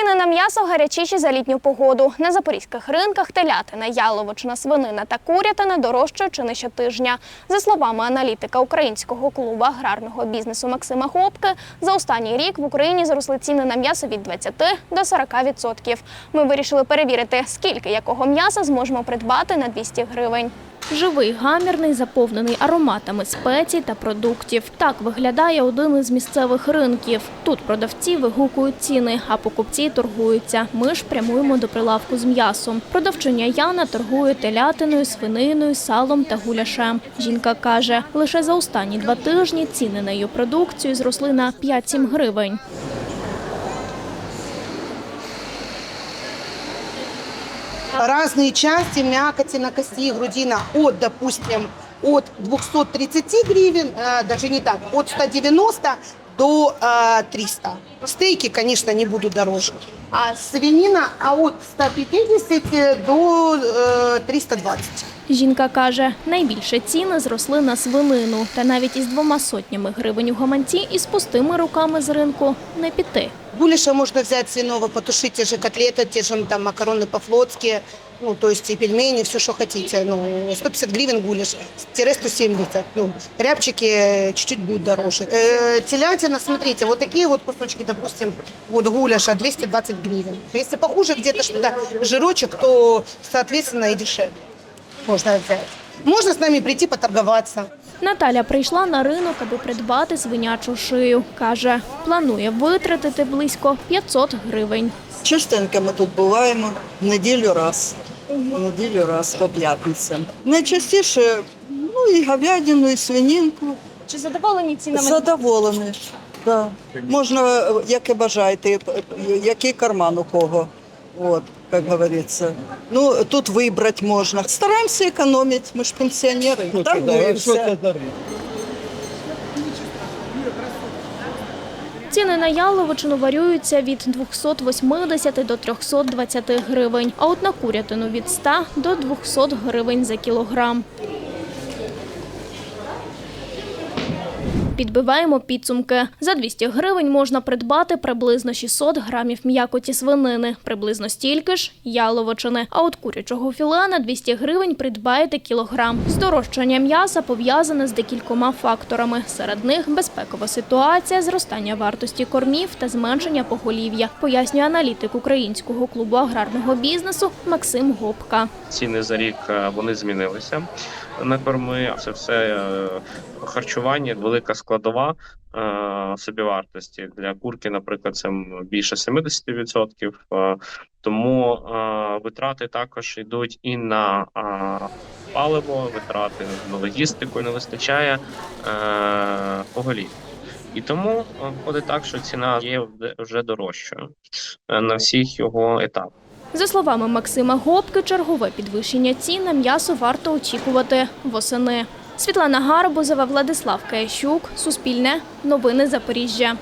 Ціни на м'ясо гарячіші за літню погоду. На запорізьких ринках телятина, яловичина, свинина та курятина дорожчають чи не щотижня. За словами аналітика українського клубу аграрного бізнесу Максима Хопки, за останній рік в Україні зросли ціни на м'ясо від 20 до 40%. Ми вирішили перевірити, скільки якого м'яса зможемо придбати на 200 гривень. Живий, гамірний, заповнений ароматами спецій та продуктів. Так виглядає один із місцевих ринків. Тут продавці вигукують ціни, а покупці торгуються. Ми ж прямуємо до прилавку з м'ясом. Продавчиня Яна торгує телятиною, свининою, салом та гуляшем. Жінка каже, лише за останні два тижні ціни на її продукцію зросли на 5-7 гривень. Разные части мякоти на кости, грудина от, допустим, от 230 гривен, э, даже не так, от 190 до э, 300. Стейки, конечно, не будут дороже. А свинина а от 150 до э, 320. Жінка каже, найбільше ціни зросли на свинину. Та навіть із двома сотнями гривень у гаманці і з пустими руками з ринку не піти. Гуляша можно взять свиного, потушить те же котлеты, те же там макароны по-флотски, ну, то есть и пельмени, все, что хотите. Ну, 150 гривен гуляш, тире 170. Ну, рябчики чуть-чуть будут дороже. Э, телятина, смотрите, вот такие вот кусочки, допустим, вот гуляша 220 гривен. Если похуже где-то что-то жирочек, то, соответственно, и дешевле можно взять. Можно с нами прийти поторговаться. Наталя прийшла на ринок, аби придбати свинячу шию. Каже, планує витратити близько 500 гривень. Частенько ми тут буваємо в неділю раз. В неділю раз по п'ятницям. Найчастіше ну і говядину, і свининку. Чи задоволені цінами? Задоволені. Да. Можна, яке бажаєте, який карман у кого. От, як говориться. Ну, тут вибрати можна. Стараємося економити, ми ж пенсіонери. Торгуємося. Ціни на яловичину варюються від 280 до 320 гривень, а от на курятину від 100 до 200 гривень за кілограм. Підбиваємо підсумки. За 200 гривень можна придбати приблизно 600 грамів м'якоті свинини, приблизно стільки ж яловичини. А от курячого філе на 200 гривень придбаєте кілограм. Здорожчання м'яса пов'язане з декількома факторами. Серед них безпекова ситуація, зростання вартості кормів та зменшення поголів'я, пояснює аналітик українського клубу аграрного бізнесу Максим Гопка. ціни за рік е, вони змінилися на корми. Це все е, харчування, велика складова е, собівартості. Для курки, наприклад, це більше 70%. Е, Тому витрати також йдуть і на паливо, витрати на логістику не вистачає поголів. І тому виходить так, що ціна є вже дорожчою на всіх його етапах. За словами Максима Гопки, чергове підвищення цін на м'ясо варто очікувати восени. Світлана Гарбузова, Владислав Каящук, Суспільне, Новини Запоріжжя.